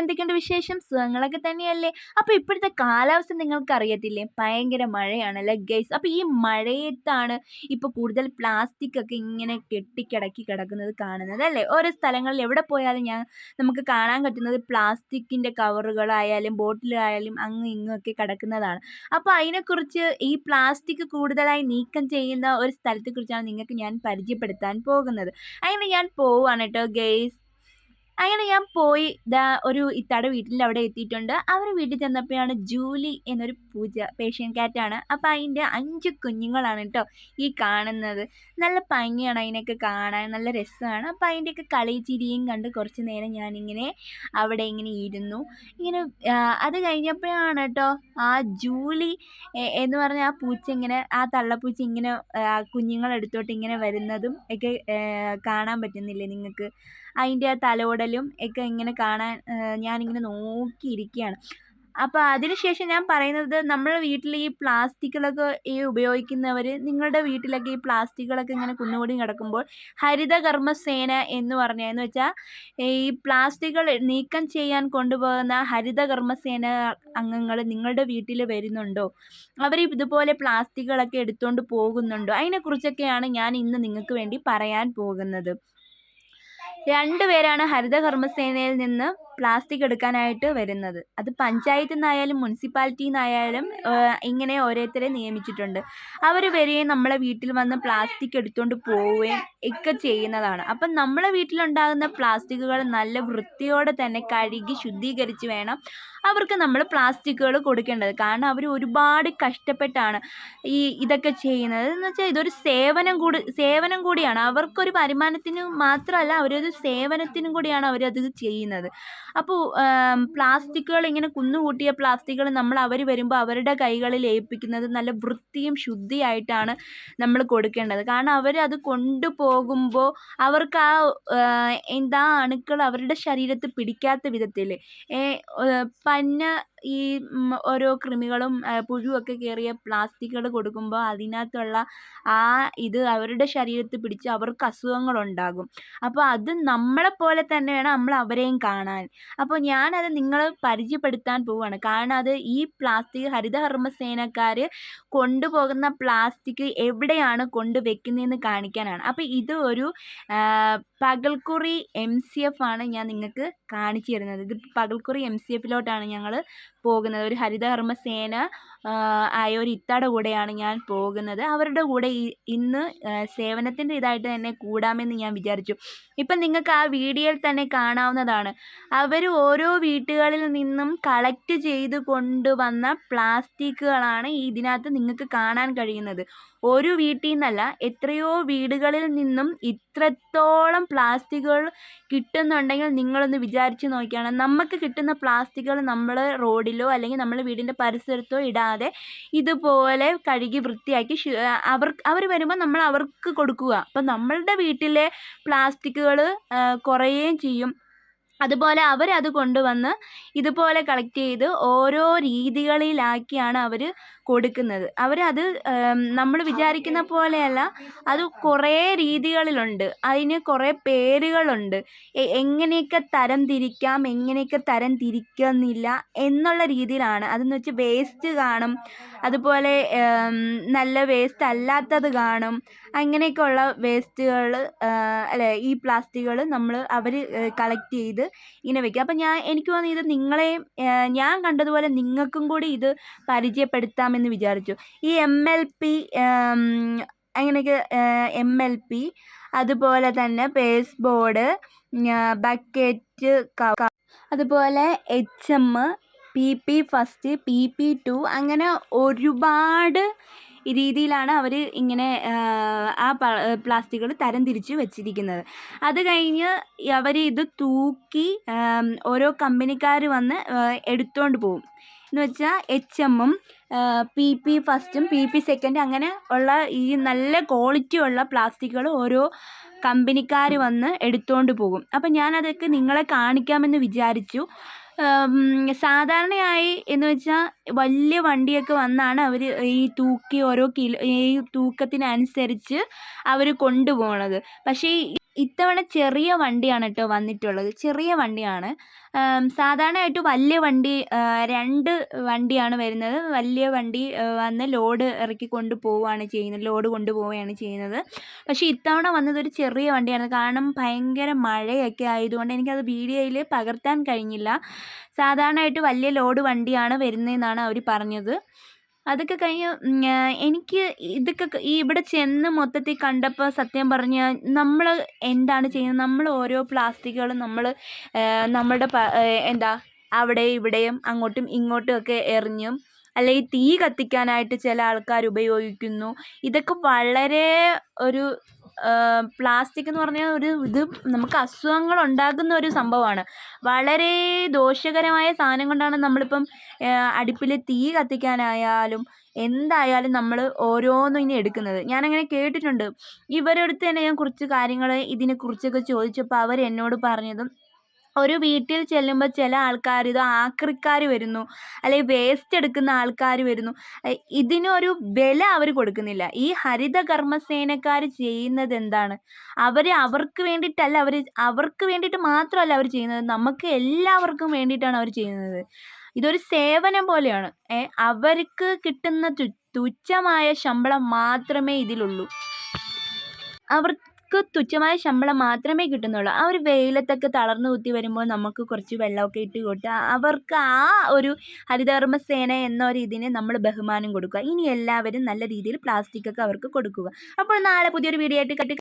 എന്തൊക്കെയുണ്ട് വിശേഷം? സുഖങ്ങളൊക്കെ തന്നെയല്ലേ? അപ്പോൾ ഇപ്പോഴത്തെ കാലാവസ്ഥ നിങ്ങൾക്ക് അറിയത്തില്ലേ ഭയങ്കര മഴയാണല്ലേ ഗൈസ്? അപ്പോൾ ഈ മഴയത്താണ് ഇപ്പോൾ കൂടുതൽ പ്ലാസ്റ്റിക് ഒക്കെ ഇങ്ങനെ കെട്ടിക്കിടക്കി കിടക്കുന്നത് കാണുന്നത് അല്ലേ? ഓരോ സ്ഥലങ്ങളിൽ എവിടെ പോയാലും ഞാൻ നമുക്ക് കാണാൻ പറ്റുന്നത് പ്ലാസ്റ്റിക്കിന്റെ കവറുകളായാലും ബോട്ടിലായാലും അങ്ങും ഇങ്ങും ഒക്കെ കിടക്കുന്നതാണ്. അപ്പോൾ അതിനെക്കുറിച്ച് ഈ പ്ലാസ്റ്റിക് കൂടുതലായി നീക്കം ചെയ്യുന്ന ഒരു സ്ഥലത്തെക്കുറിച്ചാണ് നിങ്ങൾക്ക് ഞാൻ പരിചയപ്പെടുത്താൻ പോകുന്നത്. അങ്ങനെ ഞാൻ പോവാണ് കേട്ടോ ഗൈസ്. അങ്ങനെ ഞാൻ പോയി ദാ ഒരു ഇത്താടെ വീട്ടിൽ അവിടെ എത്തിയിട്ടുണ്ട്. അവർ വീട്ടിൽ ചെന്നപ്പോഴാണ് ജൂലി എന്നൊരു പൂജ പേഷ്യൻ കാറ്റാണ് അപ്പോൾ അതിന്റെ അഞ്ച് കുഞ്ഞുങ്ങളാണ് കേട്ടോ ഈ കാണുന്നത്. നല്ല ഭംഗിയാണ് അതിനൊക്കെ കാണാൻ നല്ല രസമാണ് അപ്പോൾ അതിന്റെയൊക്കെ കളി ചിരിയും കണ്ട് കുറച്ച് നേരം ഞാനിങ്ങനെ അവിടെ ഇങ്ങനെ ഇരുന്നു. ഇങ്ങനെ അത് കഴിഞ്ഞപ്പോഴാണ് കേട്ടോ ആ ജൂലി എന്ന് പറഞ്ഞ ആ പൂച്ച ഇങ്ങനെ ആ തള്ളപ്പൂച്ച ഇങ്ങനെ കുഞ്ഞുങ്ങളെടുത്തോട്ട് ഇങ്ങനെ വരുന്നതും ഒക്കെ കാണാൻ പറ്റുന്നില്ലേ നിങ്ങൾക്ക്? അതിന്റെ ആ തലോടലും ഒക്കെ ഇങ്ങനെ കാണാൻ ഞാനിങ്ങനെ നോക്കിയിരിക്കുകയാണ്. അപ്പോൾ അതിനുശേഷം ഞാൻ പറയുന്നത് നമ്മുടെ വീട്ടിൽ ഈ പ്ലാസ്റ്റിക്കുകളൊക്കെ ഈ ഉപയോഗിക്കുന്നവർ നിങ്ങളുടെ വീട്ടിലൊക്കെ ഈ പ്ലാസ്റ്റിക്കുകളൊക്കെ ഇങ്ങനെ കുന്നുകൂടി കിടക്കുമ്പോൾ ഹരിതകർമ്മസേന എന്ന് പറഞ്ഞ എന്ന് വെച്ചാൽ ഈ പ്ലാസ്റ്റിക്കുകൾ നീക്കം ചെയ്യാൻ കൊണ്ടുപോകുന്ന ഹരിതകർമ്മസേന അംഗങ്ങൾ നിങ്ങളുടെ വീട്ടിൽ വരുന്നുണ്ടോ? അവർ ഇതുപോലെ പ്ലാസ്റ്റിക്കുകളൊക്കെ എടുത്തുകൊണ്ട് പോകുന്നുണ്ടോ? അതിനെക്കുറിച്ചൊക്കെയാണ് ഞാൻ ഇന്ന് നിങ്ങൾക്ക് വേണ്ടി പറയാൻ പോകുന്നത്. രണ്ട് പേരാണ് ഹരിതകർമ്മസേനയിൽ നിന്ന് പ്ലാസ്റ്റിക് എടുക്കാനായിട്ട് വരുന്നത്. അത് പഞ്ചായത്തിൽ നിന്നായാലും മുനിസിപ്പാലിറ്റിയിൽ നിന്നായാലും ഇങ്ങനെ ഓരോരുത്തരെ നിയമിച്ചിട്ടുണ്ട്. അവർ വരികയും നമ്മളെ വീട്ടിൽ വന്ന് പ്ലാസ്റ്റിക് എടുത്തുകൊണ്ട് പോവുകയും ഒക്കെ ചെയ്യുന്നതാണ്. അപ്പം നമ്മളെ വീട്ടിലുണ്ടാകുന്ന പ്ലാസ്റ്റിക്കുകൾ നല്ല വൃത്തിയോടെ തന്നെ കഴുകി ശുദ്ധീകരിച്ച് വേണം അവർക്ക് നമ്മൾ പ്ലാസ്റ്റിക്കുകൾ കൊടുക്കേണ്ടത്. കാരണം അവർ ഒരുപാട് കഷ്ടപ്പെട്ടാണ് ഈ ഇതൊക്കെ ചെയ്യുന്നത്. എന്ന് വെച്ചാൽ ഇതൊരു സേവനം കൂടി സേവനം കൂടിയാണ്. അവർക്കൊരു വരുമാനത്തിന് മാത്രമല്ല അവരൊരു സേവനത്തിനും കൂടിയാണ് അവരത് ചെയ്യുന്നത്. അപ്പോൾ പ്ലാസ്റ്റിക്കുകൾ ഇങ്ങനെ കുന്നുകൂട്ടിയ പ്ലാസ്റ്റിക്കുകൾ നമ്മൾ അവർ വരുമ്പോൾ അവരുടെ കൈകളിൽ ഏൽപ്പിക്കുന്നത് നല്ല വൃത്തിയും ശുദ്ധിയായിട്ടാണ് നമ്മൾ കൊടുക്കേണ്ടത്. കാരണം അവർ അത് കൊണ്ടുപോകുമ്പോൾ അവർക്ക് ആ എന്താ അണുക്കൾ അവരുടെ ശരീരത്തിൽ പിടിക്കാത്ത വിധത്തിൽ പന്ന ഈ ഓരോ കൃമികളും പുഴുവൊക്കെ കയറിയ പ്ലാസ്റ്റിക്കുകൾ കൊടുക്കുമ്പോൾ അതിനകത്തുള്ള ആ ഇത് അവരുടെ ശരീരത്തിൽ പിടിച്ച് അവർക്ക് അസുഖങ്ങളുണ്ടാകും. അപ്പോൾ അത് നമ്മളെപ്പോലെ തന്നെ വേണം നമ്മൾ അവരെയും കാണാൻ. അപ്പോൾ ഞാനത് നിങ്ങളെ പരിചയപ്പെടുത്താൻ പോവുകയാണ്. കാരണം അത് ഈ പ്ലാസ്റ്റിക് ഹരിതകർമ്മസേനക്കാർ കൊണ്ടുപോകുന്ന പ്ലാസ്റ്റിക് എവിടെയാണ് കൊണ്ടുവെക്കുന്നതെന്ന് കാണിക്കാനാണ്. അപ്പോൾ ഇത് ഒരു പകൽക്കുറി എം സി എഫ് ആണ് ഞാൻ നിങ്ങൾക്ക് കാണിച്ചു തരുന്നത്. ഇത് പകൽക്കുറി എം സി എഫിലോട്ടാണ് ഞങ്ങൾ പോകുന്നത്. ഒരു ഹരിതകർമ്മസേന ആയ ഒരു ഇത്താടെ കൂടെയാണ് ഞാൻ പോകുന്നത്. അവരുടെ കൂടെ ഇന്ന് സേവനത്തിന്റെ ഇതായിട്ട് തന്നെ കൂടാമെന്ന് ഞാൻ വിചാരിച്ചു. ഇപ്പം നിങ്ങൾക്ക് ആ വീഡിയോയിൽ തന്നെ കാണാവുന്നതാണ്. അവർ ഓരോ വീട്ടുകളിൽ നിന്നും കളക്ട് ചെയ്ത് കൊണ്ടുവന്ന പ്ലാസ്റ്റിക്കുകളാണ് ഇതിനകത്ത് നിങ്ങൾക്ക് കാണാൻ കഴിയുന്നത്. ഒരു വീട്ടിൽ നിന്നല്ല എത്രയോ വീടുകളിൽ നിന്നും ഇത്രത്തോളം പ്ലാസ്റ്റിക്കുകൾ കിട്ടുന്നുണ്ടെങ്കിൽ നിങ്ങളൊന്ന് വിചാരിച്ച് നോക്കിയാണ്. നമുക്ക് കിട്ടുന്ന പ്ലാസ്റ്റിക്കുകൾ നമ്മൾ റോഡിലോ അല്ലെങ്കിൽ നമ്മുടെ വീടിന്റെ പരിസരത്തോ ഇടാതെ ഇതുപോലെ കഴുകി വൃത്തിയാക്കി അവർ അവർ വരുമ്പോൾ നമ്മൾ അവർക്ക് കൊടുക്കുക. അപ്പം നമ്മളുടെ വീട്ടിലെ പ്ലാസ്റ്റിക്കുകൾ കുറയുകയും ചെയ്യും. അതുപോലെ അവരത് കൊണ്ടുവന്ന് ഇതുപോലെ കളക്ട് ചെയ്ത് ഓരോ രീതികളിലാക്കിയാണ് അവർ കൊടുക്കുന്നത്. അവരത് നമ്മൾ വിചാരിക്കുന്ന പോലെയല്ല അത് കുറേ രീതികളിലുണ്ട്. അതിന് കുറേ പേരുകളുണ്ട്. എങ്ങനെയൊക്കെ തരം തിരിക്കാം എങ്ങനെയൊക്കെ തരം തിരിക്കുന്നില്ല എന്നുള്ള രീതിയിലാണ്. അതെന്ന് വെച്ചാൽ വേസ്റ്റ് കാണും. അതുപോലെ നല്ല വേസ്റ്റ് അല്ലാത്തത് കാണും. അങ്ങനെയൊക്കെ ഉള്ള വേസ്റ്റുകൾ അല്ലെ ഈ പ്ലാസ്റ്റിക്കുകൾ നമ്മൾ അവർ കളക്ട് ചെയ്ത് ഇങ്ങനെ വെക്കുക അപ്പം ഞാൻ എനിക്ക് തോന്നി ഇത് നിങ്ങളെയും ഞാൻ കണ്ടതുപോലെ നിങ്ങൾക്കും കൂടി ഇത് പരിചയപ്പെടുത്താമെന്ന് വിചാരിച്ചു. ഈ എം എൽ പി അങ്ങനെയൊക്കെ എം എൽ പി അതുപോലെ തന്നെ പേസ് ബോർഡ് ബക്കറ്റ് അതുപോലെ H M P P first P P two അങ്ങനെ ഒരുപാട് രീതിയിലാണ് അവർ ഇങ്ങനെ ആ പ്ലാസ്റ്റിക്കുകൾ തരം തിരിച്ച് വെച്ചിരിക്കുന്നത്. അത് കഴിഞ്ഞ് അവർ ഇത് തൂക്കി ഓരോ കമ്പനിക്കാർ വന്ന് എടുത്തുകൊണ്ട് പോകും എന്ന് വെച്ചാൽ എച്ച് എമ്മും പി പി ഫസ്റ്റും പി പി സെക്കൻഡും അങ്ങനെ ഉള്ള ഈ നല്ല ക്വാളിറ്റി ഉള്ള പ്ലാസ്റ്റിക്കുകൾ ഓരോ കമ്പനിക്കാർ വന്ന് എടുത്തുകൊണ്ട് പോകും. അപ്പം ഞാനതൊക്കെ നിങ്ങളെ കാണിക്കാമെന്ന് വിചാരിച്ചു. സാധാരണയായി എന്ന് വെച്ചാൽ വലിയ വണ്ടിയൊക്കെ വന്നാണ് അവർ ഈ തൂക്കി ഓരോ കിലോ ഈ തൂക്കത്തിനനുസരിച്ച് അവർ കൊണ്ടുപോകണത് പക്ഷേ ഇത്തവണ ചെറിയ വണ്ടിയാണ് കേട്ടോ വന്നിട്ടുള്ളത്. ചെറിയ വണ്ടിയാണ്. സാധാരണയായിട്ട് വലിയ വണ്ടി രണ്ട് വണ്ടിയാണ് വരുന്നത്. വലിയ വണ്ടി വന്ന് ലോഡ് ഇറക്കി കൊണ്ട് പോവുകയാണ് ചെയ്യുന്നത്. ലോഡ് കൊണ്ടുപോവുകയാണ് ചെയ്യുന്നത്. പക്ഷേ ഇത്തവണ വന്നതൊരു ചെറിയ വണ്ടിയാണ്. കാരണം ഭയങ്കര മഴയൊക്കെ ആയതുകൊണ്ട് എനിക്കത് വീഡിയോയിൽ പകർത്താൻ കഴിഞ്ഞില്ല. സാധാരണയായിട്ട് വലിയ ലോഡ് വണ്ടിയാണ് വരുന്നതെന്നാണ് അവർ പറഞ്ഞത്. അതൊക്കെ കഴിഞ്ഞ് എനിക്ക് ഇതൊക്കെ ഈ ഇവിടെ ചെന്ന് മൊത്തത്തിൽ കണ്ടപ്പോൾ സത്യം പറഞ്ഞാൽ നമ്മൾ എന്താണ് ചെയ്യുന്നത്? നമ്മൾ ഓരോ പ്ലാസ്റ്റിക്കുകളും നമ്മൾ നമ്മുടെ എന്താ അവിടെ ഇവിടെയും അങ്ങോട്ടും ഇങ്ങോട്ടും ഒക്കെ എറിഞ്ഞും അല്ലെങ്കിൽ തീ കത്തിക്കാനായിട്ട് ചില ആൾക്കാർ ഉപയോഗിക്കുന്നു. ഇതൊക്കെ വളരെ ഒരു പ്ലാസ്റ്റിക് എന്ന് പറഞ്ഞാൽ ഒരു ഇത് നമുക്ക് അസുഖങ്ങൾ ഉണ്ടാക്കുന്ന ഒരു സംഭവമാണ്. വളരെ ദോഷകരമായ സാധനം കൊണ്ടാണ് നമ്മളിപ്പം അടുപ്പിൽ തീ കത്തിക്കാനായാലും എന്തായാലും നമ്മൾ ഓരോന്നും ഇനി എടുക്കുന്നത്. ഞാനങ്ങനെ കേട്ടിട്ടുണ്ട്. ഇവരുടെ അടുത്ത് തന്നെ ഞാൻ കുറച്ച് കാര്യങ്ങൾ ഇതിനെക്കുറിച്ചൊക്കെ ചോദിച്ചപ്പോൾ അവർ എന്നോട് പറഞ്ഞതും ഒരു വീട്ടിൽ ചെല്ലുമ്പോൾ ചില ആൾക്കാർ ഇത് ആക്രിക്കാർ വരുന്നു. അല്ലെങ്കിൽ വേസ്റ്റ് എടുക്കുന്ന ആൾക്കാർ വരുന്നു. ഇതിനൊരു വില അവർ കൊടുക്കുന്നില്ല. ഈ ഹരിത കർമ്മസേനക്കാർ ചെയ്യുന്നത് എന്താണ് അവർ അവർക്ക് വേണ്ടിയിട്ടല്ല അവർ അവർക്ക് വേണ്ടിയിട്ട് മാത്രമല്ല അവർ ചെയ്യുന്നത്. നമുക്ക് എല്ലാവർക്കും വേണ്ടിയിട്ടാണ് അവർ ചെയ്യുന്നത്. ഇതൊരു സേവനം പോലെയാണ്. അവർക്ക് കിട്ടുന്ന തുച്ഛമായ ശമ്പളം മാത്രമേ ഇതിലുള്ളൂ. അവർക്ക് തുച്ഛമായ ശമ്പളം മാത്രമേ കിട്ടുന്നുള്ളൂ. ആ ഒരു വെയിലത്തൊക്കെ തളർന്നു കുത്തി വരുമ്പോൾ നമുക്ക് കുറച്ച് വെള്ളമൊക്കെ ഇട്ട് കൊടുത്ത് അവർക്ക് ആ ഒരു ഹരിതകർമ്മ സേന എന്നൊരു ഇതിന് നമ്മൾ ബഹുമാനം കൊടുക്കുക. ഇനി എല്ലാവരും നല്ല രീതിയിൽ പ്ലാസ്റ്റിക് ഒക്കെ അവർക്ക് കൊടുക്കുക. അപ്പോൾ നാളെ പുതിയൊരു വീഡിയോ ആയിട്ട് കട്ടി